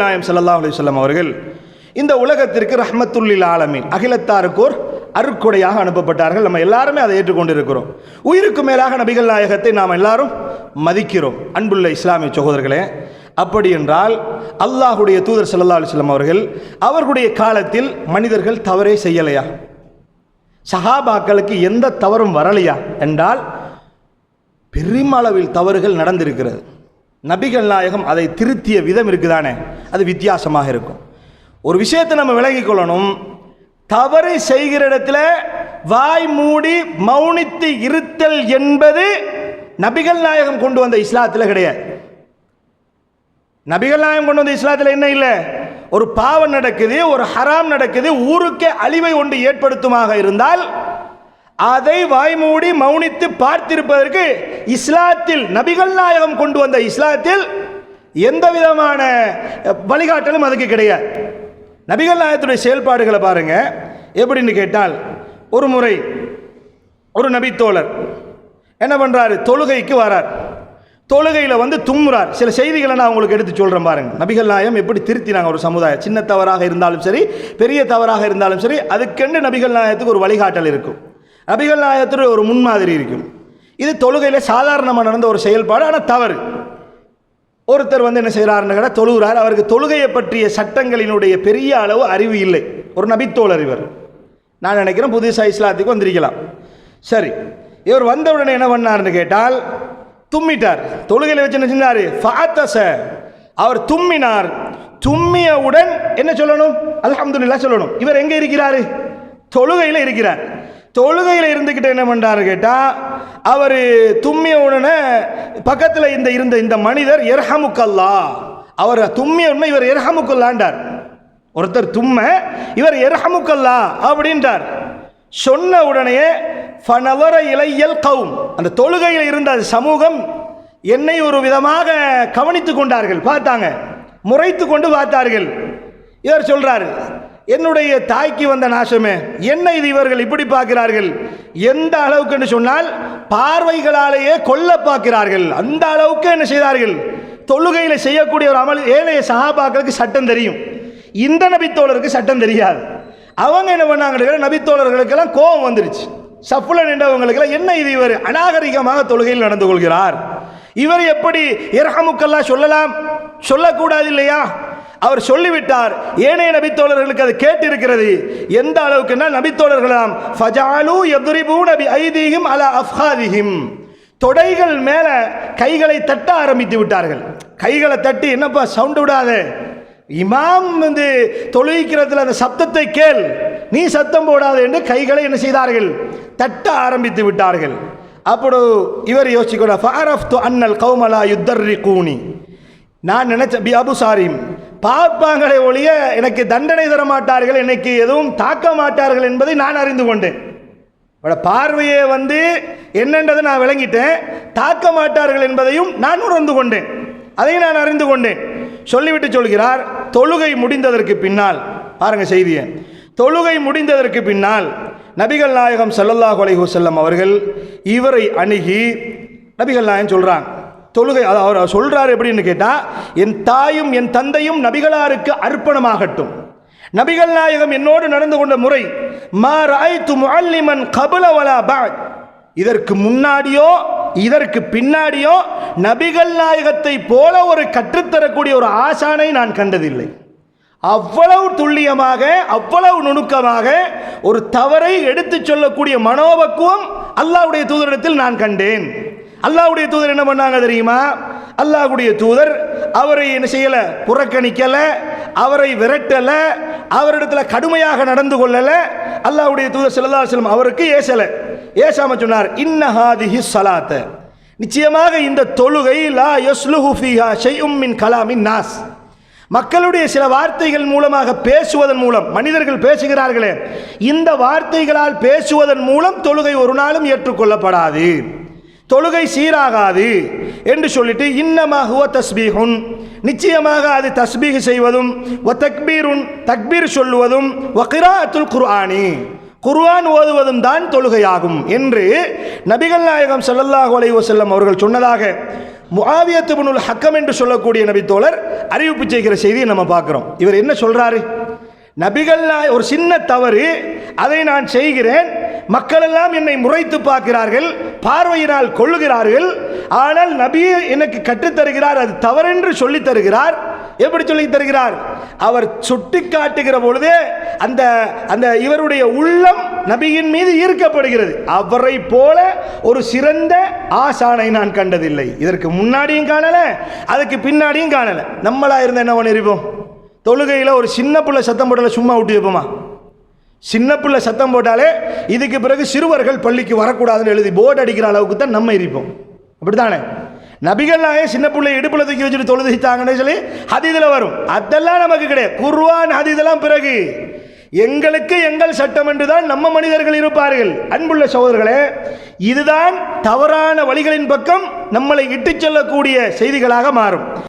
நாயம் சல்லா அலைஹி அவர்கள் இந்த உலகத்திற்கு ரஹ்மத்துல்லில் ஆலமீன் அகிலத்தாருக்கோர் அருட்கொடையாக அனுப்பப்பட்டார்கள். நம்ம எல்லாருமே அதை ஏற்றுக்கொண்டிருக்கிறோம். உயிருக்கு மேலாக நபிகள் நாயகத்தை நாம் எல்லாரும் மதிக்கிறோம். அன்புள்ள இஸ்லாமிய சகோதரர்களே அப்படி என்றால் அல்லாஹுடைய தூதர் சல்லா அலிஸ்லாம் அவர்கள் அவர்களுடைய காலத்தில் மனிதர்கள் தவறே செய்யலையா? சஹாபாக்களுக்கு எந்த தவறும் வரலையா? என்றால் பெருமளவில் தவறுகள் நடந்திருக்கிறது. நபிகள் நாயகம் அதை திருத்திய விதம் இருக்குதானே? அது வித்தியாசமாக இருக்கும். ஒரு விஷயத்தை நம்ம விளங்கிக் கொள்ளணும் தவறு செய்கிற இடத்துல வாய் மூடி மௌனித்து இருத்தல் என்பது நபிகள் நாயகம் கொண்டு வந்த இஸ்லாத்தில் கிடையாது. நபிகள் நாயகம் கொண்டு வந்த இஸ்லாத்தில் என்ன இல்லை? ஒரு பாவம் நடக்குது ஒரு ஹராம் நடக்குது ஊருக்கே அழிவை ஒன்று ஏற்படுத்துமாக இருந்தால் அதை வாய்மூடி மௌனித்து பார்த்திருப்பதற்கு இஸ்லாத்தில் நபிகள் நாயகம் கொண்டு வந்த இஸ்லாத்தில் எந்த விதமான வழிகாட்டலும் அதுக்கு கிடையாது. நபிகள் நாயகத்துடைய செயல்பாடுகளை பாருங்க. எப்படின்னு கேட்டால் ஒரு முறை ஒரு நபித்தோழர் என்ன பண்றாரு? தொழுகைக்கு வரார். தொழுகையில் வந்து தும்முறார். சில செய்திகளை நான் உங்களுக்கு எடுத்து சொல்கிறேன் பாருங்க. நபிகள் நாயம் எப்படி திருத்தினாங்க ஒரு சமுதாயம். சின்ன தவறாக இருந்தாலும் சரி பெரிய தவறாக இருந்தாலும் சரி அதுக்கென்று நபிகள் நாயத்துக்கு ஒரு வழிகாட்டல் இருக்கும். நபிகள் நாயகத்தில் ஒரு முன்மாதிரி இருக்கும். இது தொழுகையில் சாதாரணமாக நடந்த ஒரு செயல்பாடு ஆனால் தவறு. ஒருத்தர் வந்து என்ன செய்கிறாருன்னு கேட்டால் தொழுகிறார். அவருக்கு தொழுகையை பற்றிய சட்டங்களினுடைய பெரிய அளவு அறிவு இல்லை. ஒரு நபித்தோழர் இவர். நான் நினைக்கிறேன் புதுசாக இஸ்லாத்துக்கு வந்திருக்கலாம். சரி இவர் வந்தவுடனே என்ன பண்ணாருன்னு கேட்டால் தும்மிட்டார். தொழுகையில் வச்சு என்ன செஞ்சார்? ஃபாத்தச அவர் தும்மினார். தும்மியவுடன் என்ன சொல்லணும்? அலமதுல்லா சொல்லணும். இவர் எங்கே இருக்கிறாரு? தொழுகையில் இருக்கிறார். தொழுகையில் இருந்துக்கிட்டு என்ன பண்ணுறாரு கேட்டால் அவர் தும்மிய உடனே பக்கத்தில் இந்த இருந்த இந்த மனிதர் எர்ஹமுக்கல்லா. அவர் தும்மிய உடனே இவர் எர்ஹமுக்கல்லாண்டார் ஒருத்தர் தும்ம இவர் எர்ஹமுக்கல்லா அப்படின்றார். சொன்ன உடனே ஃபனவர இலையல் கவும் அந்த தொழுகையில் இருந்த அந்த சமூகம் என்னை ஒரு விதமாக கவனித்து கொண்டார்கள் பார்த்தாங்க. முறைத்து கொண்டு பார்த்தார்கள். இவர் சொல்கிறார் என்னுடைய தாய்க்கு வந்த நாசமே. என்ன இது இவர்கள் இப்படி பார்க்கிறார்கள்? எந்த அளவுக்கு சொன்னால் பார்வைகளாலேயே கொல்ல பார்க்கிறார்கள். அந்த அளவுக்கு என்ன செய்தார்கள்? தொழுகையில் செய்யக்கூடிய ஒரு அமல் ஏழைய சகாபாக்களுக்கு சட்டம் தெரியும். இந்த நபித்தோழருக்கு சட்டம் தெரியாது. அவங்க என்ன பண்ணாங்க நபித்தோழர்களுக்கெல்லாம் கோபம் வந்துருச்சு. சப்புல நின்றவங்களுக்கெல்லாம் என்ன இது இவர்? அநாகரிகமாக தொழுகையில் நடந்து கொள்கிறார். இவர் எப்படி இரகமுக்கெல்லாம் சொல்லலாம்? சொல்லக்கூடாது இல்லையா? அவர் சொல்லிவிட்டார். ஏனைய நபித்தோழர்களுக்கு அது கேட்டு இருக்கிறது எந்த அளவுக்குன்னா நபித்தோழர்களாம் ஃபஜாலு எதுரிபு நபி ஐதீகம் அல அஃப்ஹாதிஹிம். தொடைகள் மேல கைகளை தட்ட ஆரம்பித்து விட்டார்கள். கைகளை தட்டி என்னப்பா சவுண்ட் விடாத. இமாம் வந்து தொழுகிறதுல அந்த சப்தத்தை கேள். நீ சத்தம் போடாத என்று கைகளை என்ன செய்தார்கள்? தட்ட ஆரம்பித்து விட்டார்கள். அப்படி இவர் யோசிக்கணும் ஃபாரஃப்து அன்னல் கௌமலா யுத்தர்ரி கூனி நான் நினைச்ச பி அபு சாரிம். பார்ப்பாங்களே ஒழிய எனக்கு தண்டனை தர மாட்டார்கள் எனக்கு எதுவும் தாக்க மாட்டார்கள் என்பதை நான் அறிந்து கொண்டேன். அவரோட பார்வையே வந்து என்னன்றதை நான் விளங்கிட்டேன். தாக்க மாட்டார்கள் என்பதையும் நான் உணர்ந்து கொண்டேன். அதையும் நான் அறிந்து கொண்டேன். சொல்லிவிட்டு சொல்கிறார் தொழுகை முடிந்ததற்கு பின்னால் பாருங்க செய்தியை. தொழுகை முடிந்ததற்கு பின்னால் நபிகள் நாயகம் ஸல்லல்லாஹு அலைஹி அவர்கள் இவரை அணுகி நபிகள் நாயகம் சொல்கிறாங்க தொழுகை அது அவர் சொல்கிறார் எப்படின்னு கேட்டால் என் தாயும் என் தந்தையும் நபிகளாருக்கு அர்ப்பணமாகட்டும். நபிகள் நாயகம் என்னோடு நடந்து கொண்ட முறை மா ராய்த்து முஅல்லிமன் கபுலவலா பாய் இதற்கு முன்னாடியோ இதற்கு பின்னாடியோ நபிகள் நாயகத்தை போல ஒரு கற்றுத்தரக்கூடிய ஒரு ஆசானை நான் கண்டதில்லை. அவ்வளவு துல்லியமாக அவ்வளவு நுணுக்கமாக ஒரு தவறை எடுத்துச் சொல்லக்கூடிய மனோபக்குவம் அல்லாவுடைய தூதரிடத்தில் நான் கண்டேன். அல்லாஹ்வுடைய தூதர் என்ன பண்ணாங்க தெரியுமா? அல்லாஹ்வுடைய தூதர் அவரை என்ன செய்யல? புறக்கணிக்கல அவரை விரட்டல அவரிடத்துல கடுமையாக நடந்து கொள்ளல. அல்லாஹ்வுடைய தூதர் ஸல்லல்லாஹு செல்லும் அவருக்கு ஏசல. ஏசாம சொன்னார் இன்னஹாதிஹி சலாத்த நிச்சயமாக இந்த தொழுகை லா யஸ்லுஹு ஃபீஹா ஷையும் மின் கலாமின் நாஸ். மக்களுடைய சில வார்த்தைகள் மூலமாக பேசுவதன் மூலம் மனிதர்கள் பேசுகிறார்களே இந்த வார்த்தைகளால் பேசுவதன் மூலம் தொழுகை ஒரு நாளும் ஏற்றுக்கொள்ளப்படாது. தொழுகை சீராகாது என்று சொல்லிட்டு இன்னமாக தஸ்பீஹுன். நிச்சயமாக அது தஸ்பீக செய்வதும் ஒ தக்பீருன் தக்பீர் சொல்லுவதும் வகிராத்துல் குர்ஆனி. குர்ஆன் ஓதுவதும் தான் தொழுகையாகும் என்று நபிகள் நாயகம் சல்லல்லாஹு அலைஹி வசல்லம் அவர்கள் சொன்னதாக முஆவியத்துபுனுல் ஹக்கம் என்று சொல்லக்கூடிய நபித்தோழர் அறிவிப்பு செய்கிற செய்தியை நம்ம பார்க்குறோம். இவர் என்ன சொல்கிறாரு நபிகள் நாய் ஒரு சின்ன தவறு அதை நான் செய்கிறேன் மக்களெல்லாம் என்னை முறைத்து பார்க்கிறார்கள் பார்வையினால் கொள்ளுகிறார்கள். ஆனால் நபியே எனக்கு கற்றுத்தருகிறார் அது தவறென்று சொல்லித் தருகிறார். எப்படி சொல்லி தருகிறார்? அவர் சுட்டி காட்டுகிற பொழுதே அந்த அந்த இவருடைய உள்ளம் நபியின் மீது ஈர்க்கப்படுகிறது. அவரை போல ஒரு சிறந்த ஆசானை நான் கண்டதில்லை. இதற்கு முன்னாடியும் காணல அதுக்கு பின்னாடியும் காணல. நம்மளா இருந்த என்ன பண்ணிருப்போம்? தொழுகையில் ஒரு சின்ன பிள்ளை சத்தம் போட்டால சும்மா விட்டு வைப்போமா? சின்ன பிள்ளை சத்தம் போட்டாலே இதுக்கு பிறகு சிறுவர்கள் பள்ளிக்கு வரக்கூடாதுன்னு எழுதி போர்டு அடிக்கிற அளவுக்கு தான் நம்ம இருப்போம். அப்படித்தானே? நபிகள்லாயே சின்ன பிள்ளை இடுப்புல தூக்கி வச்சுட்டு தொழுதித்தாங்கன்னு சொல்லி ஹதீதில் வரும். அதெல்லாம் நமக்கு கிடையாது. குர்ஆன் ஹதீதெல்லாம் பிறகு. எங்களுக்கு எங்கள் சட்டம் என்றுதான் நம்ம மனிதர்கள் இருப்பார்கள். அன்புள்ள சகோதரர்களே இதுதான் தவறான வழிகளின் பக்கம் நம்மளை இட்டுச் செல்லக்கூடிய செய்திகளாக மாறும்.